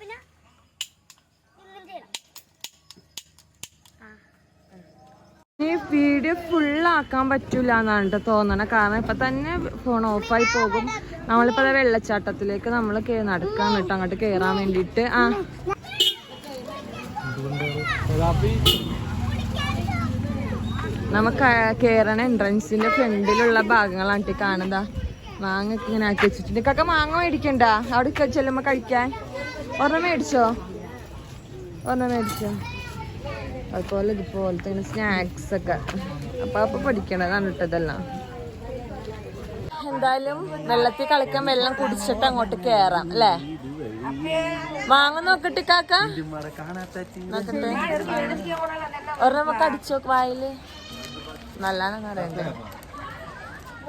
ചെയ്യണം. ഈ വീഡിയോ ഫുള്ളാക്കാൻ പറ്റൂല എന്നാണ് ട്ടോ തോന്നണേ. കാരണം ഇപ്പൊ തന്നെ ഫോൺ ഓഫായി പോകും. നമ്മളിപ്പോ വെള്ളച്ചാട്ടത്തിലേക്ക് നമ്മൾ നടക്കാൻ കേട്ടോ. അങ്ങോട്ട് കേറാൻ വേണ്ടിട്ട് ആ. നമുക്ക് കേറണ എൻട്രൻസിന്റെ ഫ്രണ്ടിലുള്ള ഭാഗങ്ങളാണ് കാണുന്നതാ. മാങ്ങ ഇങ്ങനെ ആക്കി വെച്ചിട്ടുണ്ട്. കക്ക മാങ്ങ മേടിക്കണ്ട? അവിടെ ചെല്ലുമ്പോ കഴിക്കാൻ. ഒരെണ്ണം മേടിച്ചോ? ഒരെണ്ണം മേടിച്ചോ? അതുപോലെ ഇതുപോലത്തെ സ്നാക്സ് ഒക്കെ. അപ്പൊ അപ്പൊ പഠിക്കണതാണ് ഇട്ടതെല്ലാം എന്തായാലും വെള്ളത്തിൽ കളിക്കാൻ വെള്ളം കുടിച്ചിട്ട് അങ്ങോട്ട് കേറാം അല്ലേ? മാങ്ങ നോക്കട്ടെ കാക്ക. നോക്കട്ടെ. നമുക്ക് അടിച്ചോ വായിൽ.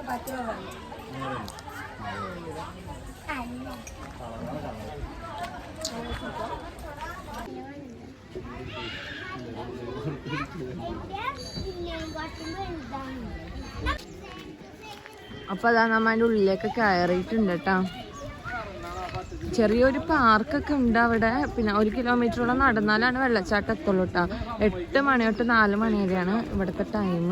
പറ്റുമ്പോ എന്താണ് അപ്പൊ അതാ നമ്മ അതിന്റെ ഉള്ളിലേക്ക് കയറിയിട്ടുണ്ട് കേട്ടാ. ചെറിയൊരു പാർക്കൊക്കെ ഉണ്ട് അവിടെ. പിന്നെ ഒരു കിലോമീറ്ററോളം നടന്നാലാണ് വെള്ളച്ചാട്ടം എത്തുള്ളൂ കേട്ടോ. എട്ട് മണി തൊട്ട് നാല് മണി വരെയാണ് ഇവിടുത്തെ ടൈം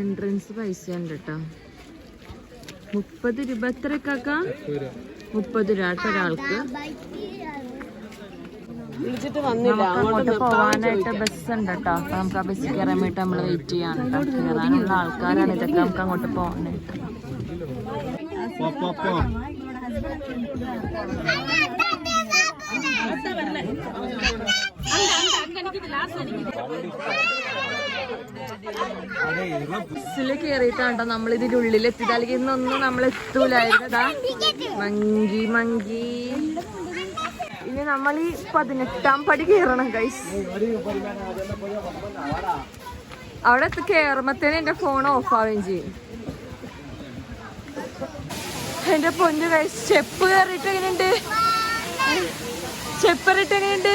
എൻട്രൻസ് പൈസ ഉണ്ട് കേട്ടോ. മുപ്പത് രൂപ എത്രക്കാക്ക മുപ്പത് രൂപ ഒരാൾക്ക് അങ്ങോട്ട് പോവാനായിട്ട് ബസ് ഉണ്ട് കേട്ടോ അപ്പൊ നമുക്ക് ആ ബസ് കയറാൻ വേണ്ടി നമ്മൾ വെയിറ്റ് ചെയ്യാൻ കേട്ടോ കയറാനുള്ള ആൾക്കാരാണ് ഇതൊക്കെ നമുക്ക് അങ്ങോട്ട് പോകാനായിട്ട് ബസ്സിൽ കയറിയിട്ടാണ്ടോ നമ്മൾ ഇതിന്റെ ഉള്ളിൽ എത്തിയതാലേക്ക് ഇന്നൊന്നും നമ്മൾ എത്തൂലായിരുന്നു മങ്കി മങ്കി. ഇനി നമ്മൾ ഈ പതിനെട്ടാം പടി കയറണം കൈസ് അവിടെ കയറുമ്പത്തേന് എന്റെ ഫോൺ ഓഫ് ആവുകയും ചെയ്യും. എന്റെ പൊന്നു ഗൈസ് സ്റ്റെപ്പ് കയറിയിട്ട് എങ്ങനെയുണ്ട്? സ്റ്റെപ്പ് കയറിയിട്ട് എങ്ങനെയുണ്ട്?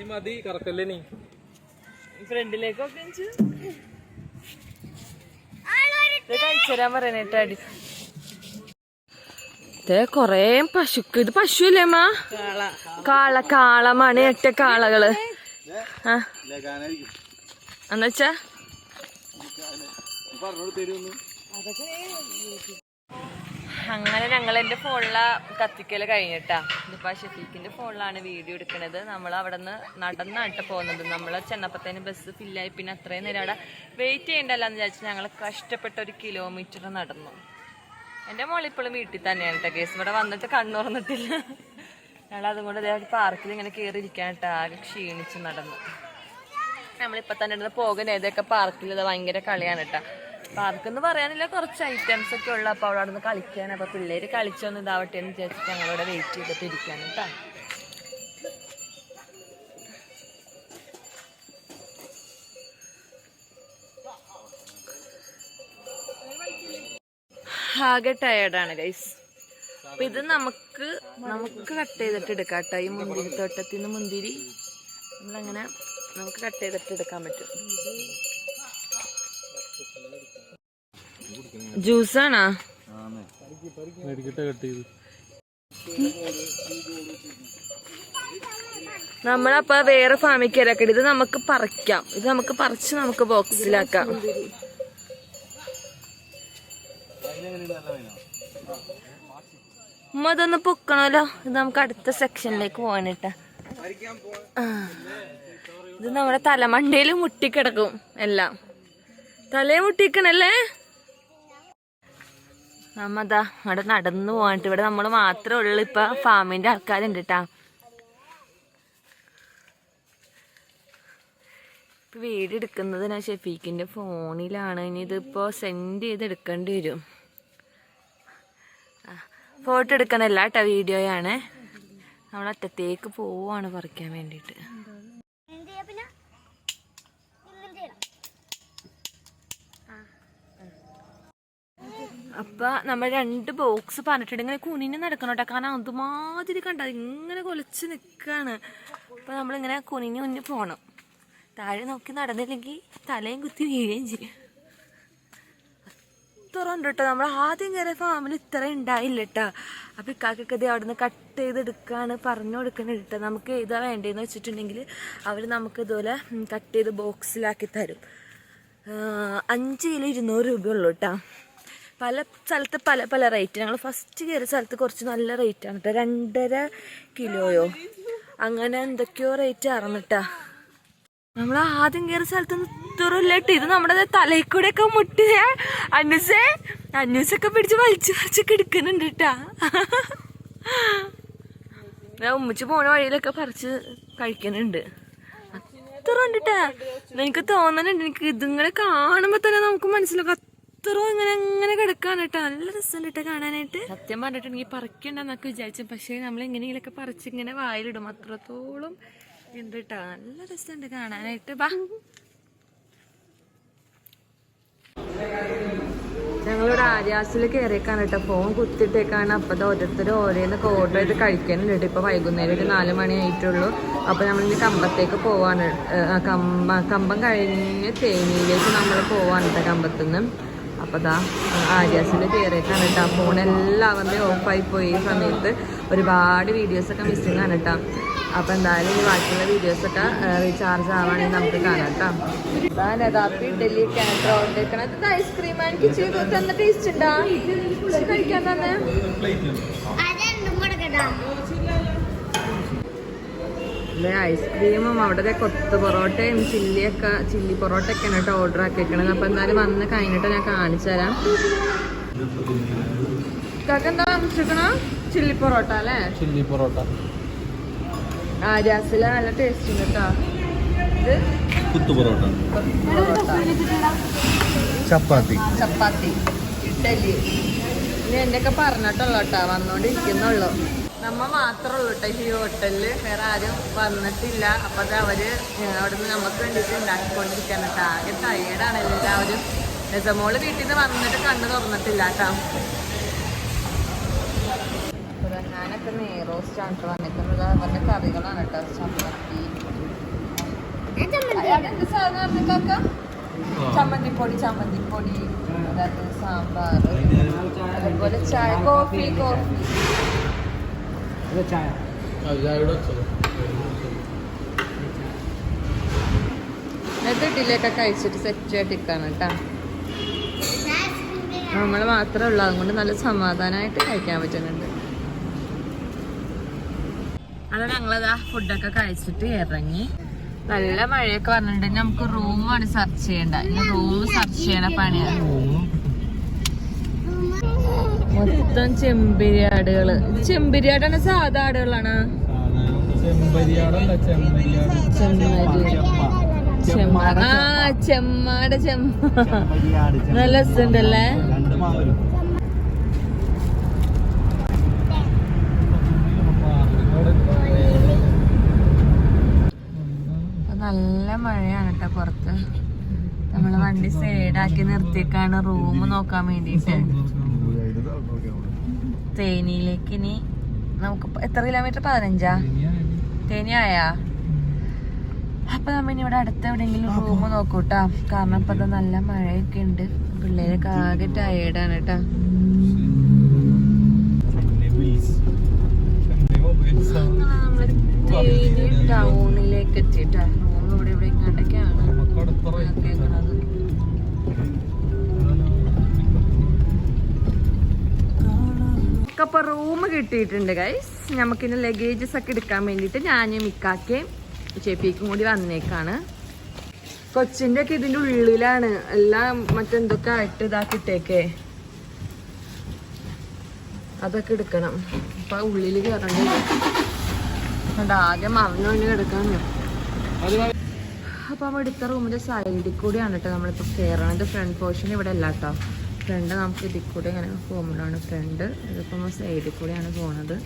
മതി മതി കറക്കല്ലേ നീ. ഫ്രണ്ടിലേക്കൊക്കെ കഴിച്ചുതരാൻ പറയണേട്ടോ അടി. ഇതേ കൊറേ പശുക്ക് ഇത് പശു അല്ലേ അമ്മ? കാള കാളമാണ് എട്ട കാളകൾ. ആ. എന്നുവെച്ചാ? അങ്ങനെ ഞങ്ങൾ എന്റെ ഫോണിലെ കത്തിക്കൽ കഴിഞ്ഞിട്ടാ. ഇതിപ്പോ ഷെഫീഖിന്റെ ഫോണിലാണ് വീഡിയോ എടുക്കുന്നത് നമ്മൾ അവിടെ നിന്ന് നടന്നായിട്ട് പോകുന്നത്. നമ്മൾ ചെന്നപ്പത്തേന് ബസ് ഫില്ലായി പിന്നെ അത്രയും നേരം അവിടെ വെയിറ്റ് ചെയ്യണ്ടല്ലോ എന്ന് വിചാരിച്ച് ഞങ്ങൾ കഷ്ടപ്പെട്ട ഒരു കിലോമീറ്റർ നടന്നു. എന്റെ മോൾ ഇപ്പോഴും വീട്ടിൽ തന്നെയാണ് കേട്ടോ കേസ് ഇവിടെ വന്നിട്ട് കണ്ണുറന്നിട്ടില്ല. ഞങ്ങൾ അതുകൊണ്ട് അതേ പാർക്കിൽ ഇങ്ങനെ കയറിയിരിക്കാൻ കേട്ടോ. ആകെ ക്ഷീണിച്ച് നടന്നു. നമ്മളിപ്പോൾ തന്നെ പോകുന്ന ഏതൊക്കെ പാർക്കിൽ ഭയങ്കര കളിയാണ് കേട്ടോ. പാർക്ക് എന്ന് പറയാനില്ല കുറച്ച് ഐറ്റംസ് ഒക്കെ ഉള്ള. അപ്പൊ അവിടെ നിന്ന് കളിക്കാൻ അപ്പൊ പിള്ളേര് കളിച്ചൊന്ന് ഇതാവട്ടെ എന്ന് വിചാരിച്ചിട്ട് ഞങ്ങളിവിടെ വെയിറ്റ് ചെയ്തിട്ട് ഇരിക്കാൻ കേട്ടോ. ആകെ ടയേർഡാണ് ഗൈസ് അപ്പൊ ഇത് നമുക്ക് നമുക്ക് കട്ട് ചെയ്തിട്ട് എടുക്കാം കേട്ടോ. ഈ മുന്തിരി തോട്ടത്തിൽ നിന്ന് മുന്തിരി നമ്മളങ്ങനെ നമുക്ക് കട്ട് ചെയ്തിട്ട് എടുക്കാൻ പറ്റും. ജ്യൂസാണോ? നമ്മളപ്പ വേറെ ഫാമിൽ കയറാക്കട്ടെ ഇത് നമുക്ക് പറിക്കാം. ഇത് നമുക്ക് പറിച്ച് നമുക്ക് ബോക്സിലാക്കാം ഉമ്മ ഇതൊന്ന് പൊക്കണല്ലോ. ഇത് നമുക്ക് അടുത്ത സെക്ഷനിലേക്ക് പോകാനിട്ടാ ഇത് നമ്മുടെ തലമണ്ടയിൽ മുട്ടിക്കിടക്കും എല്ലാം. തലയെ മുട്ടിക്കണല്ലേ? നമ്മ അതാ അവിടെ നടന്നു പോകാനിട്ട് ഇവിടെ നമ്മൾ മാത്രമേ ഉള്ളൂ. ഇപ്പൊ ഫാമിന്റെ ആൾക്കാരുണ്ട് കേട്ടാ ഇപ്പൊ വീഡിയോ എടുക്കുന്നത് ഷെഫീഖിന്റെ ഫോണിലാണ്. ഇനി ഇതിപ്പോ സെൻഡ് ചെയ്ത് എടുക്കേണ്ടി വരും. ഫോട്ടോ എടുക്കണല്ല കേട്ടോ വീഡിയോയാണ്. നമ്മൾ അറ്റത്തേക്ക് പോവാണ് പറിക്കാൻ വേണ്ടിയിട്ട് എന്ത് ചെയ്യാ പിന്നെ ഇന്നും ചെയ്യണം അപ്പൊ നമ്മൾ രണ്ട് ബോക്സ് പറഞ്ഞിട്ടുണ്ട്. ഇങ്ങനെ കുനിഞ്ഞ് നടക്കണം കേട്ടോ കാരണം അതുമാതിരി കണ്ട ഇങ്ങനെ കൊലച്ച് നിൽക്കാണ് അപ്പൊ നമ്മളിങ്ങനെ കുനിഞ്ഞ് കുഞ്ഞ് പോണം. താഴെ നോക്കി നടന്നില്ലെങ്കിൽ തലയും കുത്തി വീഴുകയും ചെയ്യും. അത്ര ഉണ്ട് കേട്ടോ നമ്മൾ ആദ്യം കയറിയ ഫാമിൽ ഇത്ര ഉണ്ടായില്ല കേട്ടോ അപ്പൊ ഇക്കാക്കൊക്കെ ഇത് അവിടെ നിന്ന് കട്ട് ചെയ്തെടുക്കാണ് പറഞ്ഞു കൊടുക്കണത് കേട്ടോ നമുക്ക് ഏതാ വേണ്ടതെന്ന് വെച്ചിട്ടുണ്ടെങ്കിൽ അവർ നമുക്ക് ഇതുപോലെ കട്ട് ചെയ്ത് ബോക്സിലാക്കി തരും. അഞ്ച് കിലോ ഇരുന്നൂറ് രൂപയുള്ളൂ കേട്ടോ പല സ്ഥലത്ത് പല പല റേറ്റ് ഞങ്ങൾ ഫസ്റ്റ് കയറിയ സ്ഥലത്ത് കുറച്ച് നല്ല റേറ്റ് ആണ് കേട്ടോ രണ്ടര കിലോയോ? അങ്ങനെ എന്തൊക്കെയോ റേറ്റ് ആർന്നിട്ടാ നമ്മൾ ആദ്യം കയറിയ സ്ഥലത്ത് ഇത്രല്ല ഇത് നമ്മുടെ തലയിൽ കൂടെ ഒക്കെ മുട്ടി അന്യൂസേ അന്യൂസൊക്കെ പിടിച്ച് വലിച്ചു വലിച്ചൊക്കെ എടുക്കുന്നുണ്ട് കേട്ടാ ഉമ്മച്ച് പോണ വഴിയിലൊക്കെ പറിച്ച് കഴിക്കുന്നുണ്ട്. അത്ര കണ്ടിട്ടാ എനിക്ക് തോന്നുന്നുണ്ട് എനിക്ക് ഇതിങ്ങനെ കാണുമ്പോ തന്നെ നമുക്ക് മനസ്സിലാക്കും അത്ര ഇങ്ങനെ ഇങ്ങനെ കിടക്കാണ് കേട്ടോ നല്ല രസമുണ്ട് കേട്ടോ കാണാനായിട്ട്. സത്യം പറഞ്ഞിട്ടുണ്ടെങ്കിൽ പറിക്കണ്ടെന്നൊക്കെ വിചാരിച്ചു. പക്ഷേ നമ്മൾ എങ്ങനെയെങ്കിലൊക്കെ പറിച്ച് ഇങ്ങനെ വായിലിടും. അത്രത്തോളം ഉണ്ട് കേട്ടോ നല്ല രസമുണ്ട് കാണാനായിട്ട്. ബാ ഞങ്ങളിവിടെ ആര്യാസിൽ കയറിയേക്കാണ് കേട്ടോ ഫോൺ കുത്തിട്ടേക്കാണ്. അപ്പോൾ അത് ഓരോരുത്തർ ഓരോന്നൊക്കെ ഓർഡർ ചെയ്ത് കഴിക്കാനുണ്ട് കേട്ടോ ഇപ്പോൾ വൈകുന്നേരം ഒരു നാല് മണി ആയിട്ടുള്ളൂ. അപ്പോൾ നമ്മളിനി കമ്പത്തേക്ക് പോവാണ്. കമ്പം കഴിഞ്ഞ് തേനിയിലേക്ക് നമ്മൾ പോവാണ് കേട്ടോ കമ്പത്തുനിന്ന് അപ്പോൾ ദാ ആര്യാസിന്റെ കയറിയേക്കാണ് കേട്ടോ. ഫോൺ എല്ലാവരുടെയും ഓഫായി പോയി ഈ സമയത്ത്. ഒരുപാട് വീഡിയോസൊക്കെ മിസ്സിങ് ആണ് കേട്ടോ. അപ്പോൾ എന്തായാലും ഈ ബാക്കിയുള്ള വീഡിയോസൊക്കെ റീചാർജ് ആവാണെങ്കിൽ നമുക്ക് കാണാം കേട്ടോ. ലതാപ്പി ഇഡലി ഒക്കെ ഓർഡർ ഐസ്ക്രീം എനിക്ക് ചെയ്തു തന്ന ടേസ്റ്റ് ഉണ്ടാ? കഴിക്കാൻ തന്നെ. കേട്ടോ ഐസ്ക്രീമും അവിടെ കൊത്ത് പൊറോട്ടയും ചില്ലിയൊക്കെ ചില്ലി പൊറോട്ടയൊക്കെയാണ് കേട്ടോ ഓർഡർ ആക്കിയേക്കണത്. അപ്പൊ എന്തായാലും വന്ന് കഴിഞ്ഞിട്ട് ഞാൻ കാണിച്ചു തരാം. കാക്ക എന്താ വാങ്ങിച്ചിരിക്കണ ചില്ലി പൊറോട്ട അല്ലേ? ചില്ലി പൊറോട്ട. ആര്യാസിൽ നല്ല ടേസ്റ്റ് ഉണ്ട് കേട്ടോ. ഇത് കുത്തു പൊറോട്ട. പൊറോട്ട ചപ്പാത്തി. ചപ്പാത്തി. ഇഡലി ഇനി എന്റെയൊക്കെ പറഞ്ഞിട്ടുള്ളൂ കേട്ടോ. വന്നോണ്ടിരിക്കുന്നുള്ളൂ. നമ്മ മാത്രമുള്ളൂ കേട്ടോ ഈ ഹോട്ടലിൽ. വേറെ ആരും വന്നിട്ടില്ല. അപ്പൊ അത് അവർ അവിടുന്ന് നമുക്ക് വേണ്ടിയിട്ട് ഉണ്ടാക്കിക്കൊണ്ടിരിക്കാൻ കേട്ടോ ആകെ ടയേർഡാണ് എല്ലാവരും. രസമോൾ വീട്ടിൽ നിന്ന് വന്നിട്ട് കണ്ടു തുറന്നിട്ടില്ല കേട്ടോ ഞാനൊക്കെ നെയ്റോസ്റ്റ് ആണ് വന്നിട്ടുള്ളത്. അവരുടെ കറികളാണ് കേട്ടോ ചമ്മന്തി. അതെന്ത് സാധനം പറഞ്ഞിട്ടൊക്കെ ചമ്മന്തിപ്പൊടി ചമ്മന്തിപ്പൊടി. അതായത് സാമ്പാർ അതുപോലെ ചായ കോഫി കോഫി എന്നിട്ട് ഇഡ്ഡലിയൊക്കെ കഴിച്ചിട്ട് സെറ്റ് ആയിട്ട് ഇരിക്കാണ് കേട്ടോ. നമ്മൾ മാത്രമേ ഉള്ളൂ. അതുകൊണ്ട് നല്ല സമാധാനമായിട്ട് കഴിക്കാൻ പറ്റുന്നുണ്ട്. അത് ഞങ്ങളതാ ഫുഡൊക്കെ കഴിച്ചിട്ട് ഇറങ്ങി. നല്ല മഴയൊക്കെ വന്നിട്ടുണ്ടെങ്കിൽ നമുക്ക് റൂമാണ് സെർച്ച് ചെയ്യേണ്ട റൂം സെർച്ച് ചെയ്യണ പണിയാണ് മൊത്തം ചെമ്പരിയാടുകൾ. ചെമ്പിരിയാടാണ് സാധാ ആടുകളാണ്. ചെമ്മാട് ചെമ്മ. നല്ല രസമുണ്ടല്ലേ? ഇപ്പൊ നല്ല മഴയാണ് കേട്ടോ പുറത്ത്. വണ്ടി സൈഡാക്കി നിർത്തിയേക്കാണ് റൂം നോക്കാൻ വേണ്ടിയിട്ട്. തേനിയിലേക്ക് ഇനി നമുക്ക് എത്ര കിലോമീറ്റർ പതിനഞ്ചാ? തേനി ആയാ അപ്പൊ നമ്മ ഇനി ഇവിടെ അടുത്ത് എവിടെയെങ്കിലും റൂം നോക്കൂട്ടാ. കാരണം ഇപ്പൊ നല്ല മഴയൊക്കെ ഉണ്ട്. പിള്ളേരൊക്കെ ആകെ ടയേർഡാണ് കേട്ടാ ടൗണിലേക്ക് എത്തിയിട്ടാ. റൂം ഇവിടെ ഇവിടെ ഇങ്ങോട്ടൊക്കെയാണ് കേൾക്കണത് അപ്പൊ റൂം കിട്ടിയിട്ടുണ്ട് ഗൈസ് നമുക്കിനി ലഗേജസ് ഒക്കെ എടുക്കാൻ വേണ്ടിയിട്ട് ഞാനും മിക്കാക്കയും ചേപ്പിക്കും കൂടി വന്നേക്കാണ്. കൊച്ചിന്റെ ഒക്കെ ഇതിന്റെ ഉള്ളിലാണ്. എല്ലാം മറ്റെന്തൊക്കെ ആയിട്ട് ഇതാക്കിട്ടേക്കേ അതൊക്കെ എടുക്കണം. അപ്പൊ ഉള്ളിൽ കയറണ്ട കണ്ട ആകെ മറിഞ്ഞു കിടക്കാണ് അപ്പൊ അവിടെ എടുത്ത റൂമിന്റെ സൈഡിൽ കൂടിയാണ് കേട്ടോ നമ്മളിപ്പോ കയറണത് ഫ്രണ്ട് പോർഷൻ ഇവിടെ അല്ല കേട്ടോ. ഫ്രണ്ട് നമുക്ക് ഇതിൽ കൂടെ ഇങ്ങനെ പോകുമ്പോഴാണ് ഫ്രണ്ട്. നമ്മൾ സൈഡിൽ കൂടെയാണ് പോണത്.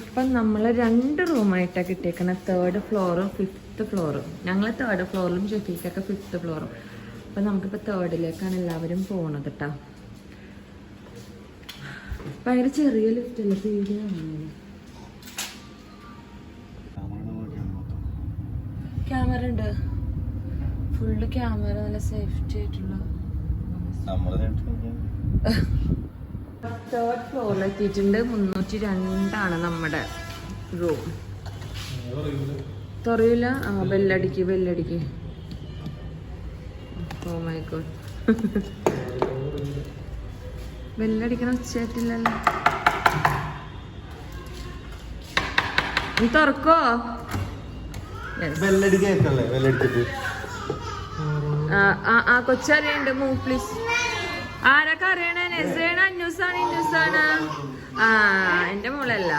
അപ്പം നമ്മൾ രണ്ട് റൂമായിട്ടാണ് കിട്ടിയേക്കുന്നത് തേർഡ് ഫ്ലോറും ഫിഫ്ത്ത് ഫ്ലോറും ഞങ്ങൾ തേർഡ് ഫ്ലോറിലും ഷെഫീക്കൊക്കെ ഫിഫ്ത്ത് ഫ്ലോറും അപ്പം നമുക്കിപ്പോൾ തേർഡിലേക്കാണ് എല്ലാവരും പോണത് കേട്ടോ ഭയങ്കര ചെറിയ ലിഫ്റ്റല്ല പേടിയാണ് ക്യാമറ ഉണ്ട്. ഫുള്ള് ക്യാമറ നല്ല സേഫ്റ്റി ആയിട്ടുള്ള. തേർഡ് ഫ്ലോറിൽ എത്തിയിട്ടുണ്ട് മുന്നൂറ്റി രണ്ടാണ് നമ്മുടെ റൂം തുറയില്ല ആ ബെല്ലടിക്ക് ബെല്ലടിക്ക് ഓ മൈ ഗോഡ് ബെല്ലടിക്കണ ഉച്ചയായിട്ടില്ലല്ലോ. നീ തുറക്കോ. വെല്ലടി കേക്കല്ലേ? വെല്ലടിച്ചിട്ട് ആ, കൊച്ചറിയണ്ട് ആ കൊച്ചറിയുണ്ട് മൂ പ്ലീസ് ആരൊക്കെ അറിയണേ? നെസേണ അന്യൂസാണ് ഇന്യൂസാണ് ആ എന്റെ മോളല്ല.